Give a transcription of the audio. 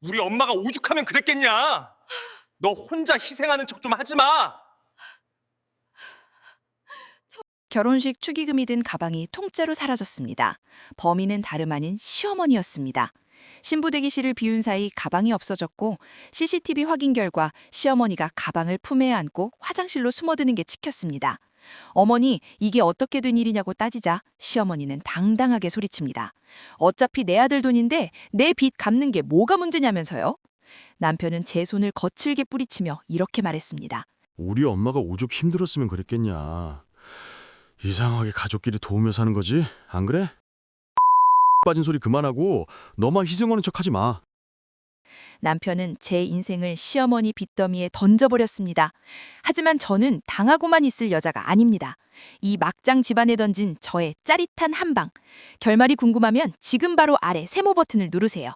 우리 엄마가 오죽하면 그랬겠냐? 너 혼자 희생하는 척 좀 하지 마. 결혼식 축의금이 든 가방이 통째로 사라졌습니다. 범인은 다름 아닌 시어머니였습니다. 신부 대기실을 비운 사이 가방이 없어졌고 CCTV 확인 결과 시어머니가 가방을 품에 안고 화장실로 숨어드는 게 찍혔습니다. 어머니, 이게 어떻게 된 일이냐고 따지자 시어머니는 당당하게 소리칩니다. 어차피 내 아들 돈인데 내 빚 갚는 게 뭐가 문제냐면서요? 남편은 제 손을 거칠게 뿌리치며 이렇게 말했습니다. 우리 엄마가 오죽 힘들었으면 그랬겠냐. 이상하게 가족끼리 도우며 사는 거지? 안 그래? 빠진 소리 그만하고 너만 희생하는 척 하지 마. 남편은 제 인생을 시어머니 빚더미에 던져버렸습니다. 하지만 저는 당하고만 있을 여자가 아닙니다. 이 막장 집안에 던진 저의 짜릿한 한방. 결말이 궁금하면 지금 바로 아래 세모 버튼을 누르세요.